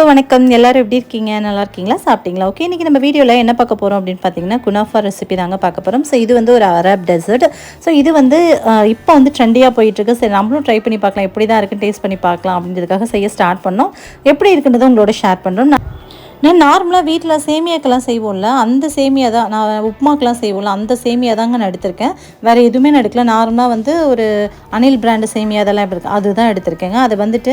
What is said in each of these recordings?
Hello வணக்கம். எல்லாரும் எப்படி இருக்கீங்க? நல்லா இருக்கீங்களா? சாப்பிட்டீங்களா? ஓகே இன்றைக்கி நம்ம வீடியோவில் என்ன பார்க்க போகிறோம் அப்படின்னு பார்த்தீங்கன்னா குனாஃபா ரெசிபி தாங்க பார்க்க போகிறோம் ஸோ இது வந்து ஒரு அரப் டெசர்ட் ஸோ இது வந்து இப்போ வந்து ட்ரெண்டியாக போயிட்டுருக்கு. சரி நம்மளும் ட்ரை பண்ணி பார்க்கலாம். எப்படி தான் இருக்குன்னு டேஸ்ட் பண்ணி பார்க்கலாம் அப்படின்றதுக்காக செய்ய ஸ்டார்ட் பண்ணோம். எப்படி இருக்குன்றதை உங்களோட ஷேர் பண்ணுறோம் நான் நார்மலாக வீட்டில் சேமியாக்கெல்லாம் செய்வோம்ல அந்த சேமியா தான் நான் உப்புமாக்கெல்லாம் செய்வோம்ல அந்த சேமியா தாங்க நான் எடுத்திருக்கேன். வேறு எதுவுமே நான் எடுக்கல. நார்மலாக வந்து ஒரு அனில் பிராண்டு சேமியா அதெல்லாம் எப்படி இருக்கு. அதுதான் எடுத்திருக்கேங்க. அதை வந்துட்டு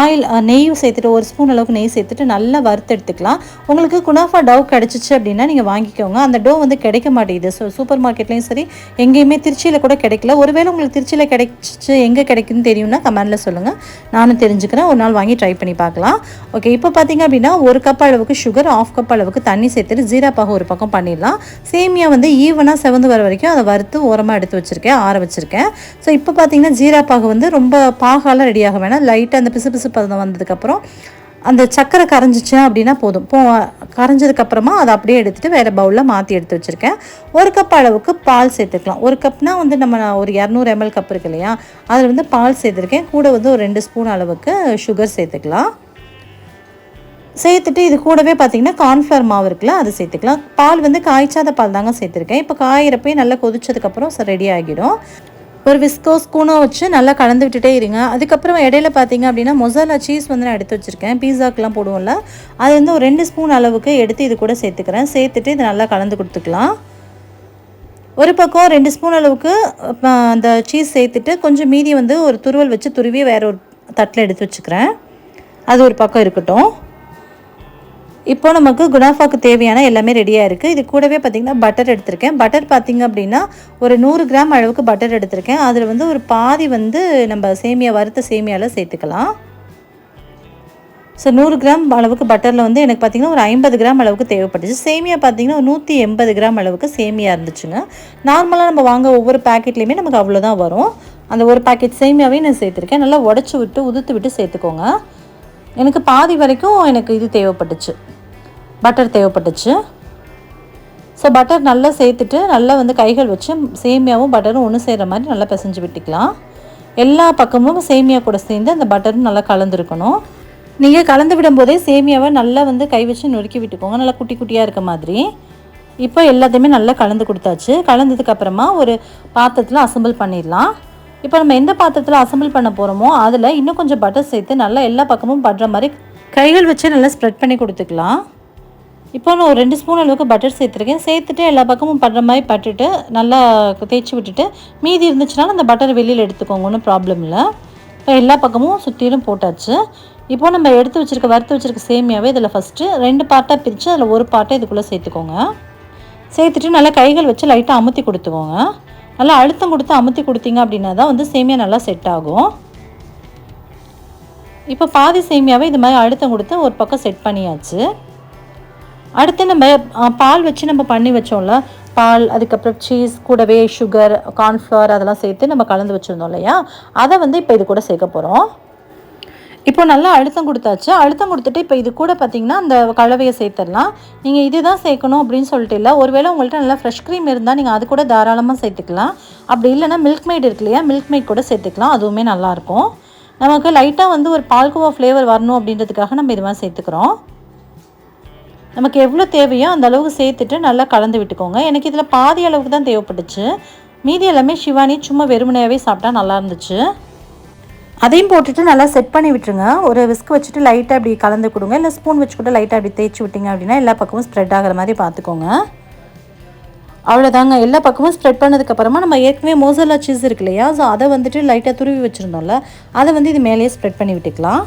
ஆயில் நெய்யும் சேர்த்துட்டு ஒரு ஸ்பூன் அளவுக்கு நெய் சேர்த்துட்டு நல்லா வறுத்து எடுத்துக்கலாம். உங்களுக்கு குனாஃபா டவ் கிடச்சிச்சு அப்படின்னா நீங்கள் வாங்கிக்கோங்க. அந்த டோ வந்து கிடைக்க மாட்டேங்குது. ஸோ சூப்பர் மார்க்கெட்லேயும் சரி எங்கேயுமே திருச்சியில் கூட கிடைக்கல. ஒருவேளை உங்களுக்கு திருச்சியில் கிடைச்சிச்சு எங்கே கிடைக்குன்னு தெரியும்னா கமெண்டில் சொல்லுங்கள் நானும் தெரிஞ்சுக்கிறேன். ஒரு நாள் வாங்கி ட்ரை பண்ணி பார்க்கலாம். ஓகே இப்போ பார்த்தீங்க அப்படின்னா ஒரு கப் அளவுக்கு சுகர் ஆஃப் கப் அளவுக்கு தண்ணி சேர்த்துட்டு ஜீரா பாகு ஒரு பக்கம் பண்ணிடலாம். சேமியா வந்து ஈவனாக செவந்து வர வரைக்கும் அதை வறுத்து ஓரமாக எடுத்து வச்சுருக்கேன் ஆற வச்சுருக்கேன். ஸோ இப்போ பார்த்தீங்கன்னா ஜீரா பாகு வந்து ரொம்ப பாகாலாம் ரெடியாக வேணாம். லைட்டாக அந்த பிசு பிசு பதம் வந்ததுக்கப்புறம் அந்த சக்கரை கரைஞ்சிச்சு அப்படின்னா போதும். போ கரைஞ்சதுக்கப்புறமா அதை அப்படியே எடுத்துகிட்டு வேறு பவுலில் மாற்றி எடுத்து வச்சுருக்கேன். ஒரு கப் அளவுக்கு பால் சேர்த்துக்கலாம். ஒரு கப்னால் வந்து நம்ம ஒரு இரநூறு எம்எல் கப் இருக்கு இல்லையா? அதில் வந்து பால் சேர்த்துருக்கேன். கூட வந்து ஒரு ரெண்டு ஸ்பூன் அளவுக்கு சுகர் சேர்த்துக்கலாம். சேர்த்துட்டு இது கூடவே பார்த்தீங்கன்னா கார்ன்ஃப்ளவர் மாவு இருக்குல்ல அது சேர்த்துக்கலாம். பால் வந்து காய்ச்சாத பால் தாங்க சேர்த்துருக்கேன். இப்போ காயிறப்பே நல்லா கொதிச்சதுக்கப்புறம் ரெடி ஆகிடும். ஒரு விஸ்கோ ஸ்பூனோ வச்சு நல்லா கலந்து விட்டுட்டே இருங்க. அதுக்கப்புறம் இடையில பார்த்தீங்க அப்படின்னா மொசாலா சீஸ் வந்து நான் எடுத்து வச்சுருக்கேன். பீஸாக்கெலாம் போடுவோம்ல அது வந்து ஒரு ரெண்டு ஸ்பூன் அளவுக்கு எடுத்து இது கூட சேர்த்துக்கிறேன். சேர்த்துட்டு இது நல்லா கலந்து கொடுத்துக்கலாம். ஒரு பக்கம் ரெண்டு ஸ்பூன் அளவுக்கு அந்த சீஸ் சேர்த்துட்டு கொஞ்சம் மீதி வந்து ஒரு துருவல் வச்சு துருவி வேற ஒரு தட்டில் எடுத்து வச்சுக்கிறேன். அது ஒரு பக்கம் இருக்கட்டும். இப்போ நமக்கு குணாஃபாக்கு தேவையான எல்லாமே ரெடியாக இருக்குது இது கூடவே பார்த்திங்கன்னா பட்டர் எடுத்திருக்கேன். பட்டர் பார்த்திங்க அப்படின்னா ஒரு நூறு கிராம் அளவுக்கு பட்டர் எடுத்திருக்கேன். அதில் வந்து ஒரு பாதி வந்து நம்ம சேமியா வறுத்த சேமியாவில் சேர்த்துக்கலாம். ஸோ நூறு கிராம் அளவுக்கு பட்டரில் வந்து எனக்கு பார்த்திங்கன்னா ஒரு ஐம்பது கிராம் அளவுக்கு தேவைப்பட்டுச்சு. சேமியா பார்த்திங்கன்னா ஒரு நூற்றி எண்பது கிராம் அளவுக்கு சேமியா இருந்துச்சுங்க. நார்மலாக நம்ம வாங்க ஒவ்வொரு பேக்கெட்லேயுமே நமக்கு அவ்வளோதான் வரும். அந்த ஒரு பேக்கெட் சேமியாவே நான் சேர்த்துருக்கேன். நல்லா உடச்சி விட்டு உதுத்து விட்டு சேர்த்துக்கோங்க. எனக்கு பாதி வரைக்கும் எனக்கு இது தேவைப்பட்டுச்சு. பட்டர் தேவைப்பட்டுச்சு. ஸோ பட்டர் நல்லா சேர்த்துட்டு நல்லா வந்து கைகள் வச்சு சேமியாவும் பட்டரும் ஒன்று சேர்கிற மாதிரி நல்லா பிசைஞ்சு விட்டுக்கலாம். எல்லா பக்கமும் சேமியா கூட சேர்ந்து அந்த பட்டரும் நல்லா கலந்துருக்கணும். நீங்கள் கலந்து விடும்போதே சேமியாவை நல்லா வந்து கை வச்சு நொறுக்கி விட்டுக்கோங்க. நல்லா குட்டி குட்டியாக இருக்க மாதிரி. இப்போ எல்லாத்தையுமே நல்லா கலந்து கொடுத்தாச்சு. கலந்ததுக்கப்புறமா ஒரு பாத்திரத்தில் அசம்பிள் பண்ணிடலாம். இப்போ நம்ம எந்த பாத்திரத்தில் அசம்பிள் பண்ண போகிறோமோ அதில் இன்னும் கொஞ்சம் பட்டர் சேர்த்து நல்லா எல்லா பக்கமும் படுற மாதிரி கைகள் வச்சு நல்லா ஸ்ப்ரெட் பண்ணி கொடுத்துக்கலாம். இப்போ நான் ஒரு ரெண்டு ஸ்பூன் அளவுக்கு பட்டர் சேர்த்துருக்கேன். சேர்த்துட்டு எல்லா பக்கமும் படுற மாதிரி பட்டுட்டு நல்லா தேய்ச்சி விட்டுட்டு மீதி இருந்துச்சுனாலும் அந்த பட்டர் வெளியில் எடுத்துக்கோங்க. ஒன்றும் ப்ராப்ளம் இல்லை. இப்போ எல்லா பக்கமும் சுற்றிலும் போட்டாச்சு. இப்போ நம்ம எடுத்து வச்சுருக்க வறுத்து வச்சுருக்க சேமியாவே இதில் ஃபஸ்ட்டு ரெண்டு பார்ட்டாக பிரித்து அதில் ஒரு பார்ட்டை இதுக்குள்ளே சேர்த்துக்கோங்க. சேர்த்துட்டு நல்லா கைகள் வச்சு லைட்டாக அமுத்தி கொடுத்துக்கோங்க. நல்லா அழுத்தம் கொடுத்து அமுத்தி கொடுத்தீங்க அப்படின்னா தான் வந்து சேமியா நல்லா செட் ஆகும். இப்போ பாதி சேமியாவை இது மாதிரி அழுத்தம் கொடுத்து ஒரு பக்கம் செட் பண்ணியாச்சு. அடுத்து நம்ம பால் வச்சு நம்ம பண்ணி வச்சோம்ல பால் அதுக்கப்புறம் சீஸ் கூடவே சுகர் கார்ன்ஃப்ளவர் அதெல்லாம் சேர்த்து நம்ம கலந்து வச்சுருந்தோம் இல்லையா? அதை வந்து இப்போ இது கூட சேர்க்க போகிறோம் இப்போ நல்லா அழுத்தம் கொடுத்தாச்சு. அழுத்தம் கொடுத்துட்டு இப்போ இது கூட பார்த்தீங்கன்னா அந்த கலவையை சேர்த்துடலாம். நீங்கள் இதுதான் சேர்க்கணும் அப்படின்னு சொல்லிட்டு இல்லை. ஒருவேளை உங்கள்கிட்ட நல்லா ஃப்ரெஷ் க்ரீம் இருந்தால் நீங்கள் அது கூட தாராளமாக சேர்த்துக்கலாம். அப்படி இல்லைன்னா மில்க் மேட் இருக்கு இல்லையா மில்க் மேட் கூட சேர்த்துக்கலாம். அதுவுமே நல்லாயிருக்கும் நமக்கு லைட்டாக வந்து ஒரு பால்கோவா ஃப்ளேவர் வரணும் அப்படின்றதுக்காக நம்ம இது மாதிரி சேர்த்துக்கிறோம். நமக்கு எவ்வளோ தேவையோ அந்த அளவுக்கு சேர்த்துட்டு நல்லா கலந்து விட்டுக்கோங்க. எனக்கு இதில் பாதி அளவுக்கு தான் தேவைப்பட்டுச்சு. மீதி எல்லாமே சிவானி சும்மா வெறுமனையாகவே சாப்பிட்டா நல்லா இருந்துச்சு. அதையும் போட்டுட்டு நல்லா செட் பண்ணி விட்டுருங்க. ஒரு விஸ்க் வச்சுட்டு லைட்டாக அப்படி கலந்து கொடுங்க. இல்லை ஸ்பூன் வச்சு கூட லைட்டாக அப்படி தேய்ச்சி விட்டிங்க அப்படின்னா எல்லா பக்கமும் ஸ்ப்ரெட் ஆகிற மாதிரி பார்த்துக்கோங்க. அவ்வளோதாங்க எல்லா பக்கமும் ஸ்ப்ரெட் பண்ணதுக்கப்புறமா நம்ம ஏற்கனவே மோசலா சீஸ் இருக்கு இல்லையா? ஸோ அதை வந்துட்டு லைட்டாக துருவி வச்சுருந்தோம்ல அதை வந்து இது மேலேயே ஸ்ப்ரெட் பண்ணி விட்டுக்கலாம்.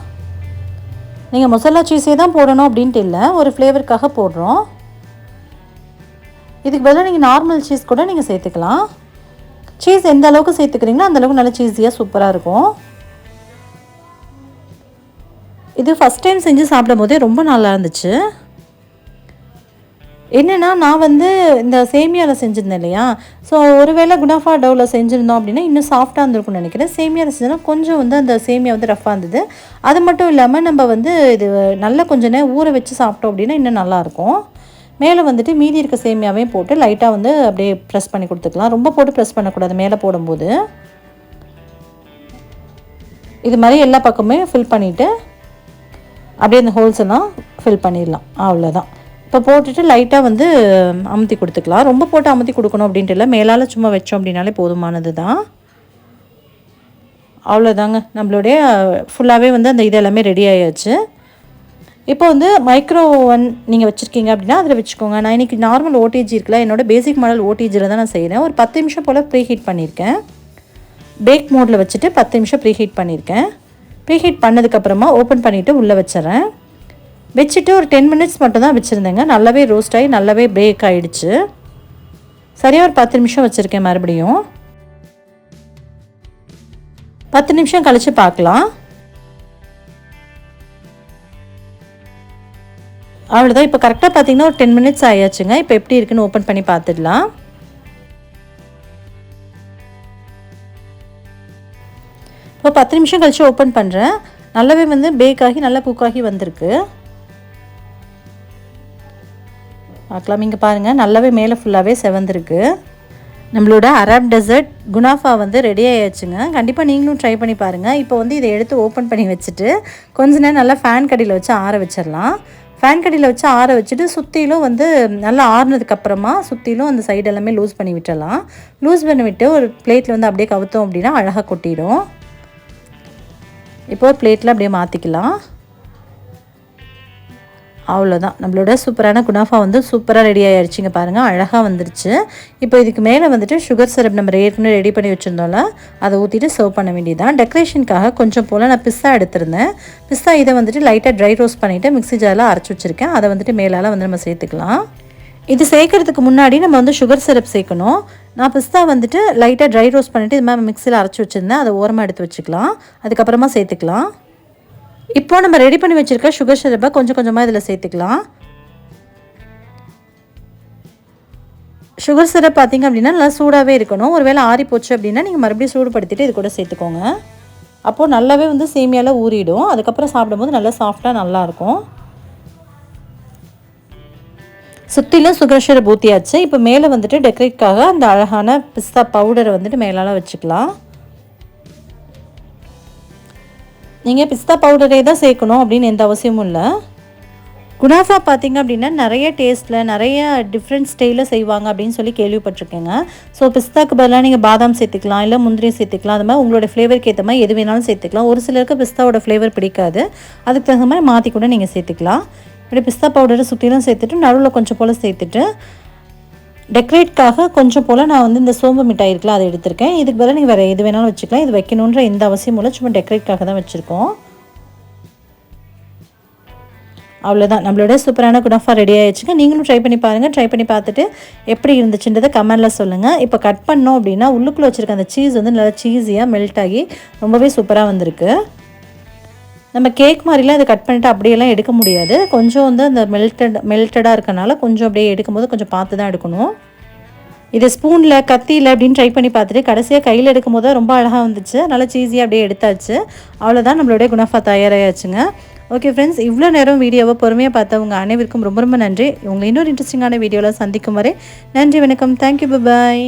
நீங்கள் மொசல்லா சீஸே தான் போடணும் அப்படின்ட்டு இல்லை ஒரு ஃப்ளேவருக்காக போடுறோம். இதுக்கு பதிலாக நீங்கள் நார்மல் சீஸ் கூட நீங்கள் சேர்த்துக்கலாம். சீஸ் எந்த அளவுக்கு சேர்த்துக்கிறீங்களோ அந்தளவுக்கு நல்லா சீஸியாக சூப்பராக இருக்கும். இது ஃபஸ்ட் டைம் செஞ்சு சாப்பிடும் போதே ரொம்ப நல்லா இருந்துச்சு. என்னென்னா நான் வந்து இந்த சேமியாவில் செஞ்சுருந்தேன் இல்லையா? ஸோ ஒருவேளை குணாஃபா டவ்வில் செஞ்சுருந்தோம் அப்படின்னா இன்னும் சாஃப்டாக இருந்திருக்கும்னு நினைக்கிறேன். சேமியாவில் செஞ்சோன்னா கொஞ்சம் வந்து அந்த சேமியா வந்து ரஃபாக இருந்தது. அது மட்டும் இல்லாமல் நம்ம வந்து இது நல்லா கொஞ்ச நேரம் ஊற வச்சு சாப்பிட்டோம் அப்படின்னா இன்னும் நல்லாயிருக்கும் மேலே வந்துட்டு மீதி இருக்க சேமியாவையும் போட்டு லைட்டாக வந்து அப்படியே ப்ரெஸ் பண்ணி கொடுத்துக்கலாம். ரொம்ப போட்டு ப்ரெஸ் பண்ணக்கூடாது மேலே போடும்போது. இது மாதிரி எல்லா பக்கமே ஃபில் பண்ணிவிட்டு அப்படியே அந்த ஹோல்ஸ் எல்லாம் ஃபில் பண்ணிடலாம். அவ்வளோதான் இப்போ போட்டுட்டு லைட்டாக வந்து அமுத்தி கொடுத்துக்கலாம். ரொம்ப போட்டு அமுத்தி கொடுக்கணும் அப்படின்ட்டு இல்லை. மேலால் சும்மா வச்சோம் அப்படின்னாலே போதுமானது தான் அவ்வளோதாங்க நம்மளுடைய ஃபுல்லாகவே வந்து அந்த இது எல்லாமே ரெடி ஆயாச்சு. இப்போ வந்து மைக்ரோ ஓவன் நீங்கள் வச்சுருக்கீங்க அப்படின்னா அதில் வச்சுக்கோங்க. நான் இன்றைக்கி நார்மல் ஓடிஜி இருக்குல்ல என்னோடய பேசிக் மாடல் ஓடிஜியில் தான் நான் செய்கிறேன் ஒரு பத்து நிமிஷம் போல் ப்ரீ ஹீட் பண்ணியிருக்கேன் பேக் மோடில் வச்சுட்டு பத்து நிமிஷம் ப்ரீ ஹீட் பண்ணியிருக்கேன் ப்ரீ ஹீட் பண்ணதுக்கப்புறமா ஓப்பன் பண்ணிவிட்டு உள்ளே வச்சிட்றேன். வச்சுட்டு ஒரு டென் மினிட்ஸ் மட்டும் தான் வச்சுருந்தேங்க. நல்லாவே ரோஸ்ட் ஆகி நல்லாவே பேக் ஆகிடுச்சு சரியாக ஒரு பத்து நிமிஷம் வச்சுருக்கேன் மறுபடியும். பத்து நிமிஷம் கழித்து பார்க்கலாம். அவ்வளோதான் இப்போ கரெக்டாக பார்த்தீங்கன்னா ஒரு டென் மினிட்ஸ் ஆயாச்சுங்க. இப்போ எப்படி இருக்குன்னு ஓப்பன் பண்ணி பார்த்துடலாம். இப்போ பத்து நிமிஷம் கழித்து ஓப்பன் பண்ணுறேன் நல்லாவே வந்து பேக் ஆகி நல்லா குக் ஆகி வந்திருக்கு. பார்க்கலாம். இங்கே பாருங்கள் நல்லாவே மேலே ஃபுல்லாகவே செவந்திருக்கு. நம்மளோட அரப் டெசர்ட் குனாஃபா வந்து ரெடி ஆயாச்சுங்க. கண்டிப்பாக நீங்களும் ட்ரை பண்ணி பாருங்கள் இப்போ வந்து இதை எடுத்து ஓப்பன் பண்ணி வச்சுட்டு கொஞ்ச நேரம் நல்லா ஃபேன் கடியில் வச்சு ஆற வச்சிடலாம். ஃபேன் கடியில் வச்சு ஆற வச்சுட்டு சுற்றிலும் வந்து நல்லா ஆறுனதுக்கப்புறமா சுற்றிலும் அந்த சைடு எல்லாமே லூஸ் பண்ணி விட்டுடலாம். லூஸ் பண்ணி விட்டு ஒரு பிளேட்டில் வந்து அப்படியே கவுத்தோம் அப்படின்னா அழகாக கொட்டிடும். இப்போ ஒரு பிளேட்டில் அப்படியே மாற்றிக்கலாம் அவ்வளோதான் நம்மளோட சூப்பரான குனாஃபா வந்து சூப்பராக ரெடி ஆகிடுச்சிங்க பாருங்கள் அழகாக வந்துருச்சு. இப்போ இதுக்கு மேலே வந்துட்டு சுகர் சிரப் நம்ம ஏற்கனவே ரெடி பண்ணி வச்சுருந்தோம்ல அதை ஊற்றிட்டு சர்வ் பண்ண வேண்டியதான் டெக்கரேஷனுக்காக கொஞ்சம் போல் நான் பிஸ்தா எடுத்திருந்தேன். பிஸ்தா இதை வந்துட்டு லைட்டாக ட்ரை ரோஸ்ட் பண்ணிவிட்டு மிக்ஸி ஜாரில் அரைச்சி வச்சுருக்கேன். அதை வந்துட்டு மேலால் வந்து நம்ம சேர்த்துக்கலாம். இது சேர்க்கறதுக்கு முன்னாடி நம்ம வந்து சுகர் சிரப் சேர்க்கணும். நான் பிஸ்தா வந்துட்டு லைட்டாக ட்ரை ரோஸ்ட் பண்ணிவிட்டு இது மாதிரி மிக்சியில் அரைச்சி வச்சுருந்தேன். அதை ஓரமாக எடுத்து வச்சுக்கலாம். அதுக்கப்புறமா சேர்த்துக்கலாம். இப்போ நம்ம ரெடி பண்ணி வச்சுருக்க சுகர் சிரப்பை கொஞ்சம் கொஞ்சமாக இதில் சேர்த்துக்கலாம். சுகர் சிரப் பார்த்திங்க அப்படின்னா நல்லா சூடாகவே இருக்கணும். ஒரு வேளை ஆறி போச்சு அப்படின்னா நீங்கள் மறுபடியும் சூடுபடுத்திட்டு இது கூட சேர்த்துக்கோங்க. அப்போது நல்லாவே வந்து சேமியாவில் ஊறிடும். அதுக்கப்புறம் சாப்பிடும்போது நல்லா சாஃப்டாக நல்லாயிருக்கும் சுற்றிலும் சுகர் சிரப் ஊற்றியாச்சு இப்போ மேலே வந்துட்டு டெக்கரேட்காக அந்த அழகான பிஸ்தா பவுடரை வந்துட்டு மேலால் வச்சுக்கலாம். நீங்கள் பிஸ்தா பவுடரே தான் சேர்க்கணும் அப்படின்னு எந்த அவசியமும் இல்லை. குனாஃபா பார்த்திங்க அப்படின்னா நிறைய டேஸ்ட்டில் நிறைய டிஃப்ரெண்ட் ஸ்டைலில் செய்வாங்க அப்படின்னு சொல்லி கேள்விப்பட்டிருக்கேங்க. ஸோ பிஸ்தாக்கு பதிலாக நீங்கள் பாதாம் சேர்த்துக்கலாம் இல்லை முந்திரி சேர்த்துக்கலாம். அது மாதிரி உங்களோட ஃப்ளேவருக்கு ஏற்ற மாதிரி எது வேணாலும் சேர்த்துக்கலாம். ஒரு சிலருக்கு பிஸ்தாவோட ஃப்ளேவர் பிடிக்காது. அதுக்கு தகுந்த மாதிரி மாற்றி கூட நீங்கள் சேர்த்துக்கலாம். இப்படி பிஸ்தா பவுடரை சுற்றிலும் சேர்த்துட்டு நடுவில் கொஞ்சம் போல் சேர்த்துட்டு டெக்கரேட்காக கொஞ்சம் போல் நான் வந்து இந்த சோம்பு மிட்டாய் இருக்கலாம் அதை எடுத்திருக்கேன். இதுக்கு பதிலாக நீங்கள் வேறு எது வேணாலும் வச்சுக்கலாம். இது வைக்கணுன்ற எந்த அவசியமும் இல்லை. சும்மா டெக்கரேட்காக தான் வச்சுருக்கோம். அவ்வளோதான் நம்மளோட சூப்பரான குடாஃபா ரெடி ஆகிடுச்சுங்க நீங்களும் ட்ரை பண்ணி பாருங்கள் ட்ரை பண்ணி பார்த்துட்டு எப்படி இருந்துச்சுன்றதை கமெண்டில் சொல்லுங்கள் இப்போ கட் பண்ணோம் அப்படின்னா உள்ளுக்குள்ளே வச்சுருக்க அந்த சீஸ் வந்து நல்லா சீஸியாக மெல்ட் ஆகி ரொம்பவே சூப்பராக வந்திருக்கு. நம்ம கேக் மாதிரிலாம் இதை கட் பண்ணிவிட்டு அப்படியெல்லாம் எடுக்க முடியாது. கொஞ்சம் வந்து அந்த மெல்டட் மெல்டடாக இருக்கனால கொஞ்சம் அப்படியே எடுக்கும்போது கொஞ்சம் பார்த்து தான் எடுக்கணும். இதை ஸ்பூனில் கத்தியில் அப்படின்னு ட்ரை பண்ணி பார்த்துட்டு கடைசியாக கையில் எடுக்கும் போது ரொம்ப அழகாக வந்துச்சு. நல்லா சீஸியாக அப்படியே எடுத்தாச்சு. அவ்வளோதான் நம்மளுடைய குணஃபா தயாராகியாச்சுங்க ஓகே ஃப்ரெண்ட்ஸ் இவ்வளோ நேரம் வீடியோவை பொறுமையாக பார்த்தவங்க அனைவருக்கும் ரொம்ப ரொம்ப நன்றி. உங்களை இன்னொரு இன்ட்ரெஸ்டிங்கான வீடியோவில் சந்திக்கும் வரை நன்றி வணக்கம். Thank you bye